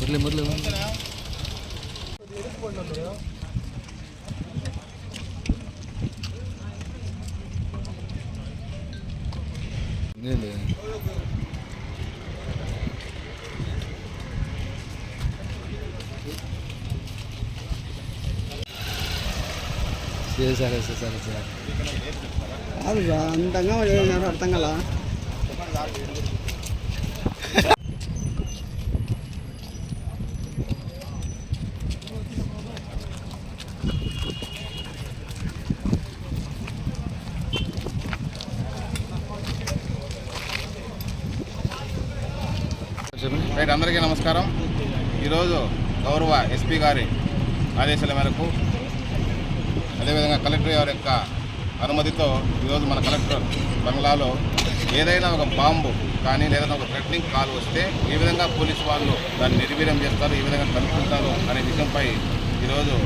முரளி முரளி சரி சார் சரி sir sir. அதுதான் அந்த அடுத்தங்களா రైట్ అందరికీ నమస్కారం. ఈరోజు గౌరవ ఎస్పీ గారి ఆదేశాల మేరకు అదేవిధంగా కలెక్టర్ గారి యొక్క అనుమతితో ఈరోజు మన కలెక్టర్ బంగ్లాలో ఏదైనా ఒక బాంబు కానీ లేదా ఒక థ్రెటనింగ్ కాల్ వస్తే ఏ విధంగా పోలీసు వాళ్ళు దాన్ని నిర్వీర్యం చేస్తారు ఏ విధంగా కనుక్కుంటారు అనే విషయంపై ఈరోజు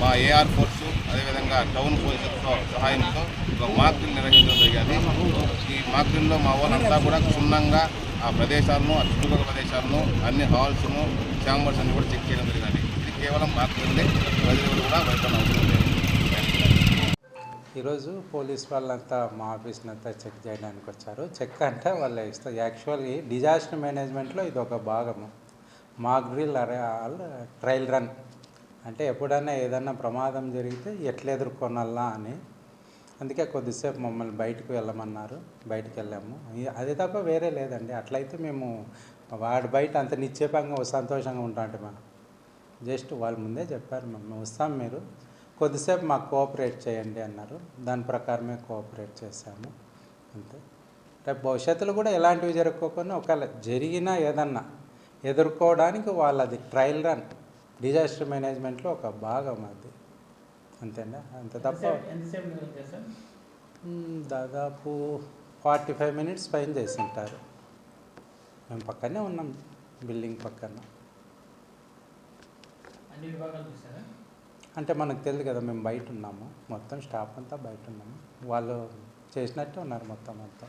మా ఏఆర్ ఫోర్సు అదేవిధంగా టౌన్ పోలీసులతో సహాయంతో ఒక మాక్ డ్రిల్ నిర్వహించడం జరిగింది. ఈ మాక్ డ్రిల్లో మా వాళ్ళంతా కూడా క్షుణ్ణంగా ఆ ప్రదేశాలను ఆ చుట్టుపక్కల ప్రదేశాలను అన్ని హాల్స్ను ఛాంబర్స్ అన్ని కూడా చెక్ చేయడం జరిగింది. ఇది కేవలం మాక్ డ్రిల్లే ప్రజలు కూడా భయపడిన ఈరోజు పోలీస్ వాళ్ళంతా మా ఆఫీస్ని అంతా చెక్ చేయడానికి వచ్చారు. చెక్ అంటే వాళ్ళు ఇస్తారు యాక్చువల్లీ డిజాస్టర్ మేనేజ్మెంట్లో ఇది ఒక భాగము. మాక్ డ్రిల్ అరే ఆల్ ట్రయల్ రన్ అంటే ఎప్పుడైనా ఏదైనా ప్రమాదం జరిగితే ఎట్లా ఎదుర్కొనాలా అని. అందుకే కొద్దిసేపు మమ్మల్ని బయటకు వెళ్ళమన్నారు. బయటకు వెళ్ళాము. అది తప్ప వేరే లేదండి. అట్లయితే మేము వాడి బయట అంత నిశ్చేపంగా సంతోషంగా ఉంటాంటమా జస్ట్ వాళ్ళు ముందే చెప్పారు మేము వస్తాం మీరు. కొద్దిసేపు మాకు కోఆపరేట్ చేయండి అన్నారు. దాని ప్రకారమే కోఆపరేట్ చేశాము. అంతే. రేపు భవిష్యత్తులో కూడా ఎలాంటివి జరగకోకుండా ఒకవేళ జరిగినా ఏదన్నా ఎదుర్కోవడానికి వాళ్ళది ట్రయల్ రన్. డిజాస్టర్ మేనేజ్మెంట్లో ఒక భాగం అది. అంతేనా? అంత తప్ప దాదాపు ఫార్టీ ఫైవ్ మినిట్స్ పైన చేసి ఉంటారు మేము పక్కనే ఉన్నాం బిల్డింగ్ పక్కన. అంటే మనకు తెలియదు కదా మేము బయట ఉన్నాము. మొత్తం స్టాఫ్ అంతా బయట ఉన్నాము. వాళ్ళు చేసినట్టే ఉన్నారు మొత్తం అంతా.